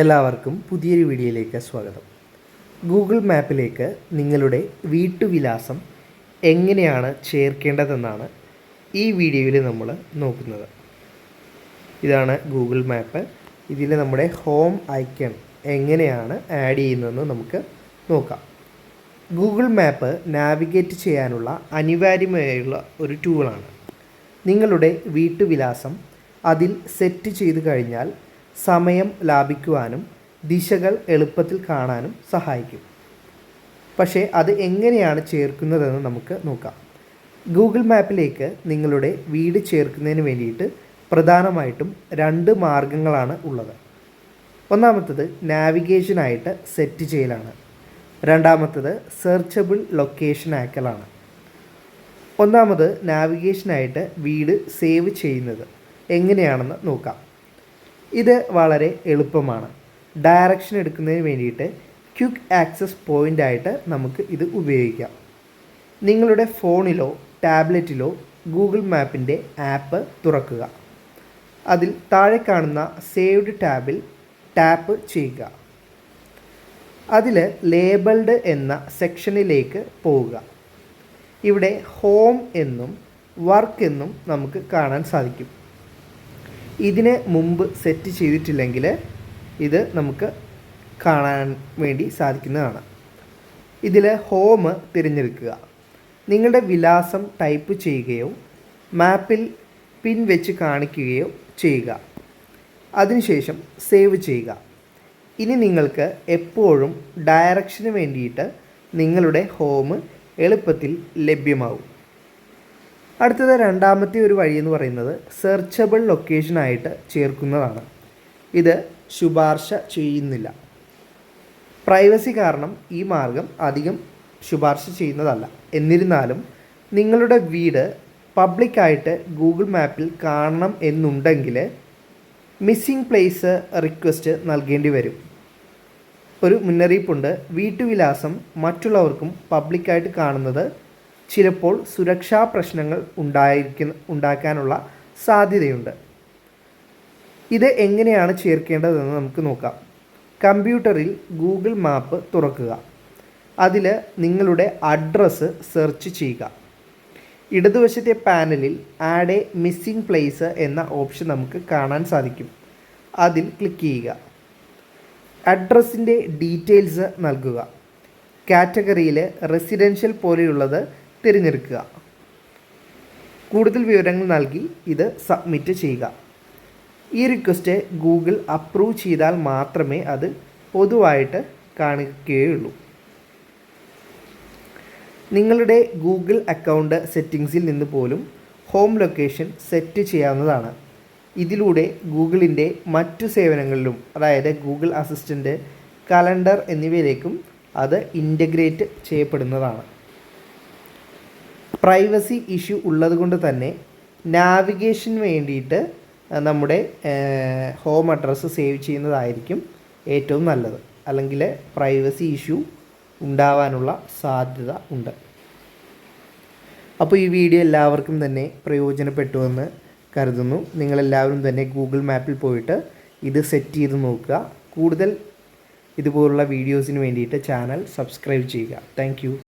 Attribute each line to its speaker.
Speaker 1: എല്ലാവർക്കും പുതിയൊരു വീഡിയോയിലേക്ക് സ്വാഗതം. ഗൂഗിൾ മാപ്പിലേക്ക് നിങ്ങളുടെ വീട്ടുവിലാസം എങ്ങനെയാണ് ചേർക്കേണ്ടതെന്നാണ് ഈ വീഡിയോയിൽ നമ്മൾ നോക്കുന്നത്. ഇതാണ് ഗൂഗിൾ മാപ്പ് ഇതിൽ നമ്മുടെ ഹോം ഐക്കൺ എങ്ങനെയാണ് ആഡ് ചെയ്യുന്നതെന്ന് നമുക്ക് നോക്കാം. ഗൂഗിൾ മാപ്പ് നാവിഗേറ്റ് ചെയ്യാനുള്ള അനിവാര്യമായുള്ള ഒരു ടൂളാണ് നിങ്ങളുടെ വീട്ടുവിലാസം അതിൽ സെറ്റ് ചെയ്ത് കഴിഞ്ഞാൽ സമയം ലാഭിക്കുവാനും ദിശകൾ എളുപ്പത്തിൽ കാണാനും സഹായിക്കും. പക്ഷേ അത് എങ്ങനെയാണ് ചേർക്കുന്നതെന്ന് നമുക്ക് നോക്കാം. ഗൂഗിൾ മാപ്പിലേക്ക് നിങ്ങളുടെ വീട് ചേർക്കുന്നതിന് വേണ്ടിയിട്ട് പ്രധാനമായിട്ടും രണ്ട് മാർഗങ്ങളാണ് ഉള്ളത്. ഒന്നാമത്തത് നാവിഗേഷനായിട്ട് സെറ്റ് ചെയ്യലാണ്. രണ്ടാമത്തത് സെർച്ചബിൾ ലൊക്കേഷൻ ആക്കലാണ്. ഒന്നാമത് നാവിഗേഷനായിട്ട് വീട് സേവ് ചെയ്യുന്നത് എങ്ങനെയാണെന്ന് നോക്കാം. ഇത് വളരെ എളുപ്പമാണ്. ഡയറക്ഷൻ എടുക്കുന്നതിന് വേണ്ടിയിട്ട് ക്വിക്ക് ആക്സസ് പോയിന്റ് ആയിട്ട് നമുക്ക് ഇത് ഉപയോഗിക്കാം. നിങ്ങളുടെ ഫോണിലോ ടാബ്ലറ്റിലോ ഗൂഗിൾ മാപ്പിന്റെ ആപ്പ് തുറക്കുക. അതിൽ താഴെ കാണുന്ന സേവ്ഡ് ടാബിൽ ടാപ്പ് ചെയ്യുക. അതിൽ ലേബിൾഡ് എന്ന സെക്ഷനിലേക്ക് പോവുക. ഇവിടെ ഹോം എന്നും വർക്ക് എന്നും നമുക്ക് കാണാൻ സാധിക്കും. ഇതിന് മുമ്പ് സെറ്റ് ചെയ്തിട്ടില്ലെങ്കിൽ ഇത് നമുക്ക് കാണാൻ വേണ്ടി സാധിക്കുന്നതാണ്. ഇതിൽ ഹോം തിരഞ്ഞെടുക്കുക. നിങ്ങളുടെ വിലാസം ടൈപ്പ് ചെയ്യുകയോ മാപ്പിൽ പിൻ വെച്ച് കാണിക്കുകയോ ചെയ്യുക. അതിനുശേഷം സേവ് ചെയ്യുക. ഇനി നിങ്ങൾക്ക് എപ്പോഴും ഡയറക്ഷന് വേണ്ടിയിട്ട് നിങ്ങളുടെ ഹോം എളുപ്പത്തിൽ ലഭ്യമാവും. അടുത്തത് രണ്ടാമത്തെ ഒരു വഴി എന്ന് പറയുന്നത് സെർച്ചബിൾ ലൊക്കേഷനായിട്ട് ചേർക്കുന്നതാണ്. ഇത് ശുപാർശ ചെയ്യുന്നില്ല. പ്രൈവസി കാരണം ഈ മാർഗം അധികം ശുപാർശ ചെയ്യുന്നതല്ല. എന്നിരുന്നാലും നിങ്ങളുടെ വീട് പബ്ലിക്കായിട്ട് ഗൂഗിൾ മാപ്പിൽ കാണണം എന്നുണ്ടെങ്കിൽ മിസ്സിംഗ് പ്ലേസ് റിക്വസ്റ്റ് നൽകേണ്ടി വരും. ഒരു മുന്നറിയിപ്പുണ്ട്. വീട്ടുവിലാസം മറ്റുള്ളവർക്കും പബ്ലിക്കായിട്ട് കാണുന്നത് ചിലപ്പോൾ സുരക്ഷാ പ്രശ്നങ്ങൾ ഉണ്ടായിരിക്കുന്ന ഉണ്ടാക്കാനുള്ള സാധ്യതയുണ്ട്. ഇത് എങ്ങനെയാണ് ചേർക്കേണ്ടതെന്ന് നമുക്ക് നോക്കാം. കമ്പ്യൂട്ടറിൽ ഗൂഗിൾ മാപ്പ് തുറക്കുക. അതിൽ നിങ്ങളുടെ അഡ്രസ്സ് സെർച്ച് ചെയ്യുക. ഇടതുവശത്തെ പാനലിൽ ആഡ് എ മിസ്സിംഗ് പ്ലേസ് എന്ന ഓപ്ഷൻ നമുക്ക് കാണാൻ സാധിക്കും. അതിൽ ക്ലിക്ക് ചെയ്യുക. അഡ്രസ്സിന്റെ ഡീറ്റെയിൽസ് നൽകുക. കാറ്റഗറിയിൽ റെസിഡൻഷ്യൽ പോലെയുള്ളത് തിരഞ്ഞെടുക്കുക. കൂടുതൽ വിവരങ്ങൾ നൽകി ഇത് സബ്മിറ്റ് ചെയ്യുക. ഈ റിക്വസ്റ്റ് ഗൂഗിൾ അപ്രൂവ് ചെയ്താൽ മാത്രമേ അത് പൊതുവായിട്ട് കാണിക്കുകയുള്ളൂ. നിങ്ങളുടെ ഗൂഗിൾ അക്കൗണ്ട് സെറ്റിങ്സിൽ നിന്ന് പോലും ഹോം ലൊക്കേഷൻ സെറ്റ് ചെയ്യാവുന്നതാണ്. ഇതിലൂടെ ഗൂഗിളിന്റെ മറ്റു സേവനങ്ങളിലും അതായത് ഗൂഗിൾ അസിസ്റ്റന്റ് കലണ്ടർ എന്നിവയിലേക്കും അത് ഇന്റഗ്രേറ്റ് ചെയ്യപ്പെടുന്നതാണ്. പ്രൈവസി ഇഷ്യൂ ഉള്ളത് കൊണ്ട് തന്നെ നാവിഗേഷന് വേണ്ടിയിട്ട് നമ്മുടെ ഹോം അഡ്രസ്സ് സേവ് ചെയ്യുന്നതായിരിക്കും ഏറ്റവും നല്ലത്. അല്ലെങ്കിൽ പ്രൈവസി ഇഷ്യൂ ഉണ്ടാവാനുള്ള സാധ്യത ഉണ്ട്. അപ്പോൾ ഈ വീഡിയോ എല്ലാവർക്കും തന്നെ പ്രയോജനപ്പെട്ടുവെന്ന് കരുതുന്നു. നിങ്ങളെല്ലാവരും തന്നെ ഗൂഗിൾ മാപ്പിൽ പോയിട്ട് ഇത് സെറ്റ് ചെയ്ത് നോക്കുക. കൂടുതൽ ഇതുപോലുള്ള വീഡിയോസിന് വേണ്ടിയിട്ട് ചാനൽ സബ്സ്ക്രൈബ് ചെയ്യുക. താങ്ക്